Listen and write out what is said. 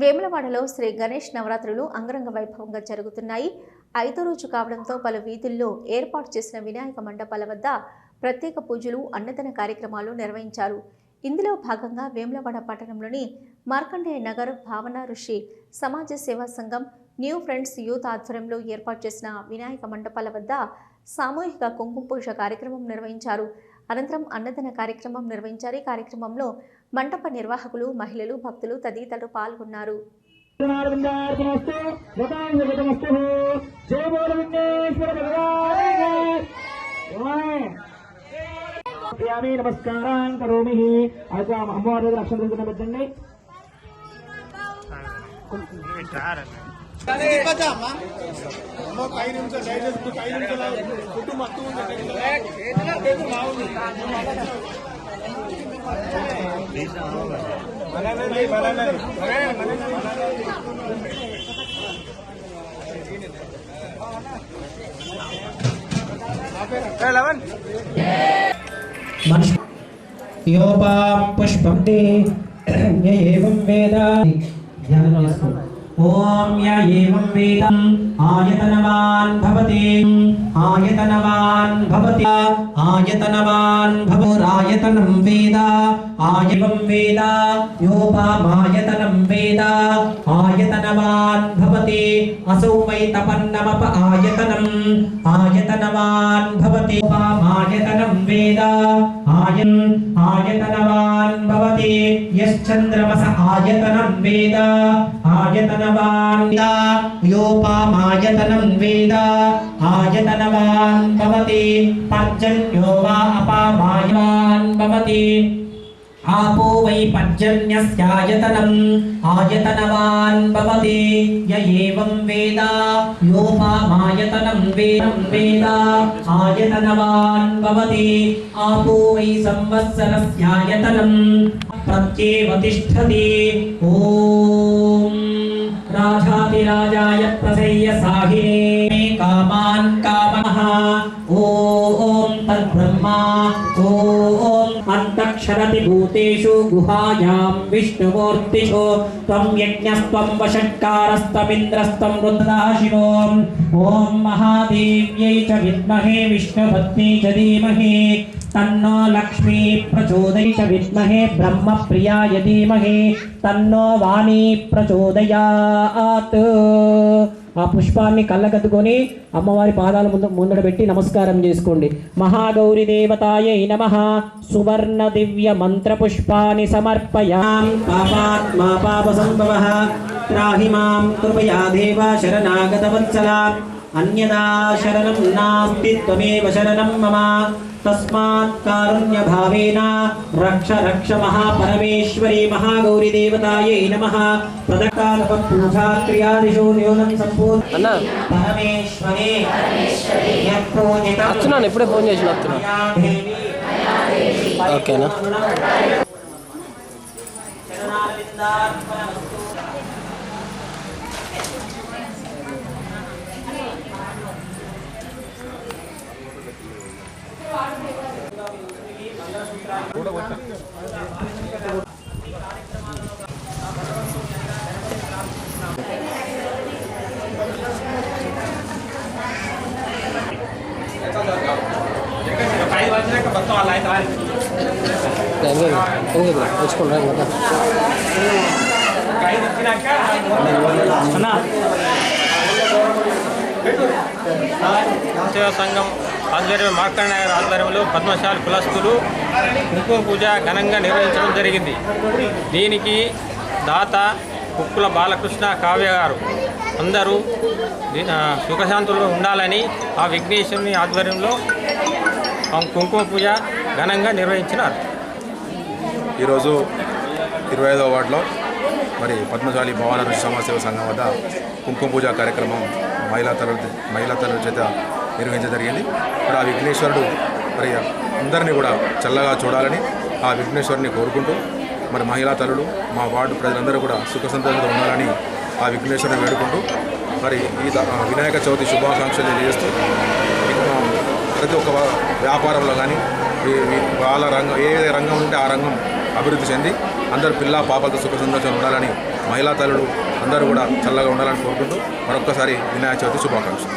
వేములవాడలో శ్రీ గణేష్ నవరాత్రులు అంగరంగ వైభవంగా జరుగుతున్నాయి. ఐదో రోజు కావడంతో పలు వీధుల్లో ఏర్పాటు చేసిన వినాయక మండపాల వద్ద ప్రత్యేక పూజలు అన్నదాన కార్యక్రమాలు నిర్వహించారు. ఇందులో భాగంగా వేములవాడ పట్టణంలోని మార్కండేయ నగర్ భావన ఋషి సమాజ సేవా సంఘం న్యూ ఫ్రెండ్స్ యూత్ ఆధ్వర్యంలో ఏర్పాటు చేసిన వినాయక మండపాల వద్ద సామూహిక కుంకుమ పూజ కార్యక్రమం నిర్వహించారు. అనంతరం అన్నదాన కార్యక్రమం నిర్వహించారు. ఈ కార్యక్రమంలో మంటప నిర్వాహకులు మహిళలు భక్తులు తదితరులు పాల్గొన్నారు. నమస్కారాన్ కరోమి అయితే అమ్మవారి పెట్టండి పుష్పం తే య ఏవం వేద ధ్యానం చేసుకో ఓం య ఏవం వేద? ఆయతనవాన్ భవతి. ఆయతనవాన్ భవతి. ఆయతనవాన్ భవరాయతనం వేద. ఆయవం వేద. యోపామాయతనం వేద. ఆయతనవాన్ భవతి. అసౌ వై తపన్నమప ఆయతనం. ఆయతనవాన్ భవతి. యోపామాయతనం వేద. ఆయన్ ఆయతనవాన్ భవతి యశ్చంద్రమస ఆయతనం వేద ఆయతనవాన్ యోపామాయతనం వేద ఆయతనవాన్ భవతి పర్జన్యో వా అపామాయవాన్ భవతి आपो वै पर्जन्यस्यायतनम् आयतनवान् भवति य एवं वेद योपामायतनं वेदं वेद आयतनवान् भवति आपो वै संवत्सरस्यायतनम् प्रत्येव तिष्ठति ॐ राजातिराजाय प्रसय्य साहिने कामान् कामः ॐ तद्ब्रह्मा गुहायां विष्णुमूर्तिषु त्वं यज्ञस्त्वं वषट्कारस्तमिन्द्रस्त्वं रुद्राशिरोम् ॐ महादेव्यै च विद्महे च धीमहि। तन्नो लक्ष्मी प्रचोदय च विद्महे ब्रह्मप्रियाय धीमहि। तन्नो वाणी प्रचोदयात्। ఆ పుష్పాన్ని కళ్ళకద్దుకొని అమ్మవారి పాదాల ముందు ముందడ పెట్టి నమస్కారం చేసుకోండి. మహాగౌరి దేవతాయ నమ. సువర్ణ దివ్య మంత్ర పుష్పాన్ని సమర్పయాం పాపాత్మా పాప సంభవ. త్రాహి మాం కృపయా దేవ శరణాగత వత్సలా అన్యదా శరణం నాస్తి త్వమేవ శరణం మమ తస్మాత్ కారుణ్య భావేన రక్ష రక్ష మహాపరమేశ్వరి మహాగౌరి దేవతాయై నమః ప్రదకాలప పూజా క్రియాదిషు న్యూనం సంపూర్ణ పరమేశ్వరే వస్తున్నాను ఇప్పుడే ఫోన్ చేసిన వస్తున్నా ఓకేనా? ಹೋಗಿಲ್ಲ ಹಚ್ಕೊಂಡ್ರೆ ಅಣ್ಣ ಸಂಗಮ್ ఆధ్వర్యం మార్కండ ఆధ్వర్యంలో పద్మశాలి కులస్తులు కుంకుమ పూజ ఘనంగా నిర్వహించడం జరిగింది. దీనికి దాత కుక్కుల బాలకృష్ణ కావ్య గారు అందరూ దీ- సుఖశాంతుల్లో ఉండాలని ఆ విఘ్నేశ్వరుని ఆధ్వర్యంలో కుంకుమ పూజ ఘనంగా నిర్వహించినారు. ఈరోజు ఇరవై ఐదవ వార్డులో మరి పద్మశాలి భవన సమాజ సేవ సంఘం వద్ద కుంకుమ పూజ కార్యక్రమం మహిళా తరగతి మహిళా తరగతి చేత నిర్వహించడం జరిగింది మరి ఆ విఘ్నేశ్వరుడు మరి అందరినీ కూడా చల్లగా చూడాలని ఆ విఘ్నేశ్వరుని కోరుకుంటూ మరి మహిళా తల్లులు మా వార్డు ప్రజలందరూ కూడా సుఖ సంతోషంతో ఉండాలని ఆ విఘ్నేశ్వరుని వేడుకుంటూ మరి ఈ వినాయక చవితి శుభాకాంక్షలు తెలియజేస్తూ ప్రతి ఒక్క వ్యాపారంలో కానీ వాళ్ళ రంగం ఏ రంగం ఉంటే ఆ రంగం అభివృద్ధి చెంది అందరు పిల్ల పాపలతో సుఖ సంతోషంగా ఉండాలని మహిళా తల్లులు అందరూ కూడా చల్లగా ఉండాలని కోరుకుంటూ మరొక్కసారి వినాయక చవితి శుభాకాంక్షలు.